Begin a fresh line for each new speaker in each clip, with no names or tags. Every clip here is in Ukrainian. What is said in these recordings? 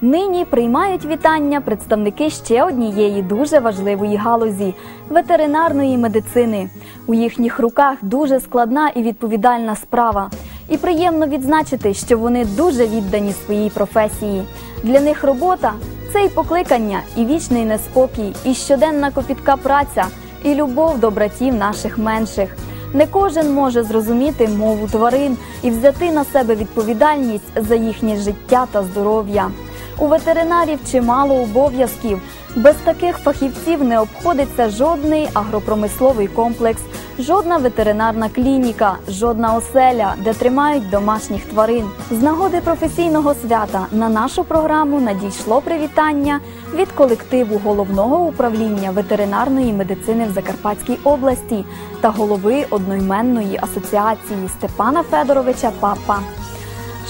Нині приймають вітання представники ще однієї дуже важливої галузі ветеринарної медицини. У їхніх руках дуже складна і відповідальна справа. І приємно відзначити, що вони дуже віддані своїй професії. Для них робота це і покликання, і вічний неспокій, і щоденна копітка праця, і любов до братів наших менших. Не кожен може зрозуміти мову тварин і взяти на себе відповідальність за їхнє життя та здоров'я. У ветеринарів чимало обов'язків. Без таких фахівців не обходиться жодний агропромисловий комплекс, жодна ветеринарна клініка, жодна оселя, де тримають домашніх тварин. З нагоди професійного свята на нашу програму надійшло привітання від колективу головного управління ветеринарної медицини в Закарпатській області та голови одноіменної асоціації Степана Федоровича Папа.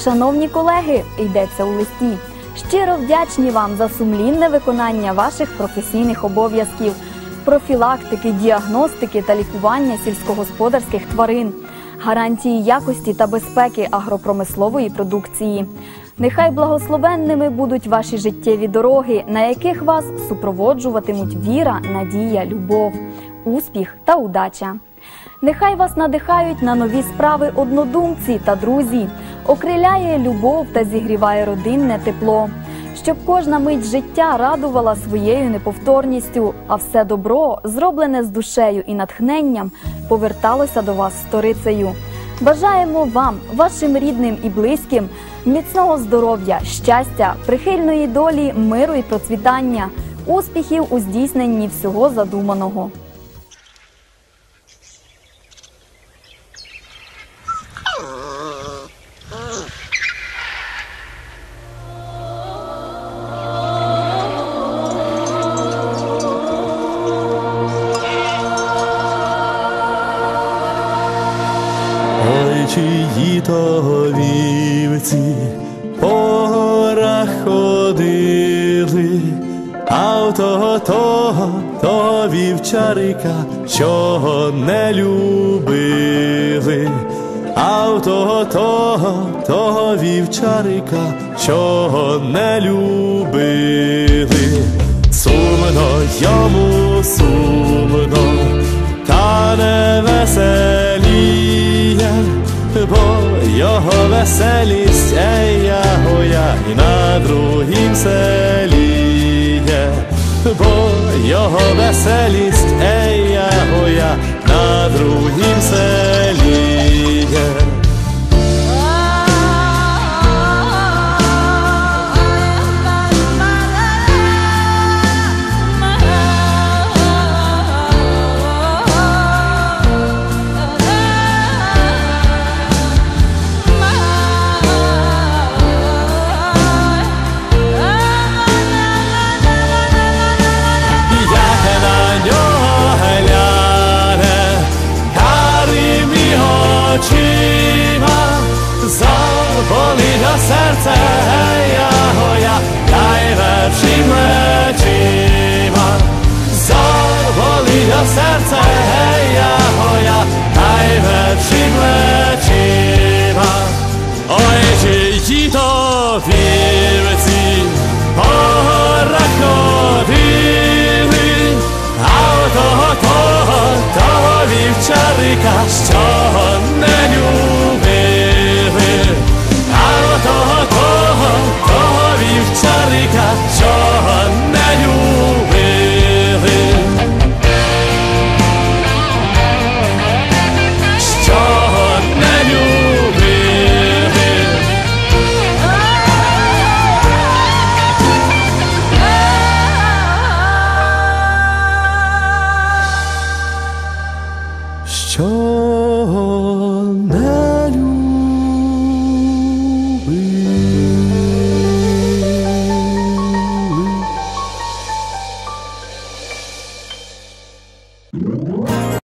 Шановні колеги, йдеться у листі. Щиро вдячні вам за сумлінне виконання ваших професійних обов'язків, профілактики, діагностики та лікування сільськогосподарських тварин, гарантії якості та безпеки агропромислової продукції. Нехай благословенними будуть ваші життєві дороги, на яких вас супроводжуватимуть віра, надія, любов, успіх та удача. Нехай вас надихають на нові справи однодумці та друзі, окриляє любов та зігріває родинне тепло, щоб кожна мить життя радувала своєю неповторністю, а все добро, зроблене з душею і натхненням, поверталося до вас сторицею. Бажаємо вам, вашим рідним і близьким, міцного здоров'я, щастя, прихильної долі, миру і процвітання, успіхів у здійсненні всього задуманого.
Чиї то вівці по горах ходили, а в того того, того вівчарика, чого не любили, а в того того, того вівчарика, чого не любили. Сумно йому сумно, його веселість ея гоя і на другім селіє, бо його веселість ея гоя на другім очима, заболіло серце ягоя, та й вечим лечима, заболіло серце ягоя, та й вечим лечима. Ой, чиї то вірці, горах ходили, а того, вівчарика, що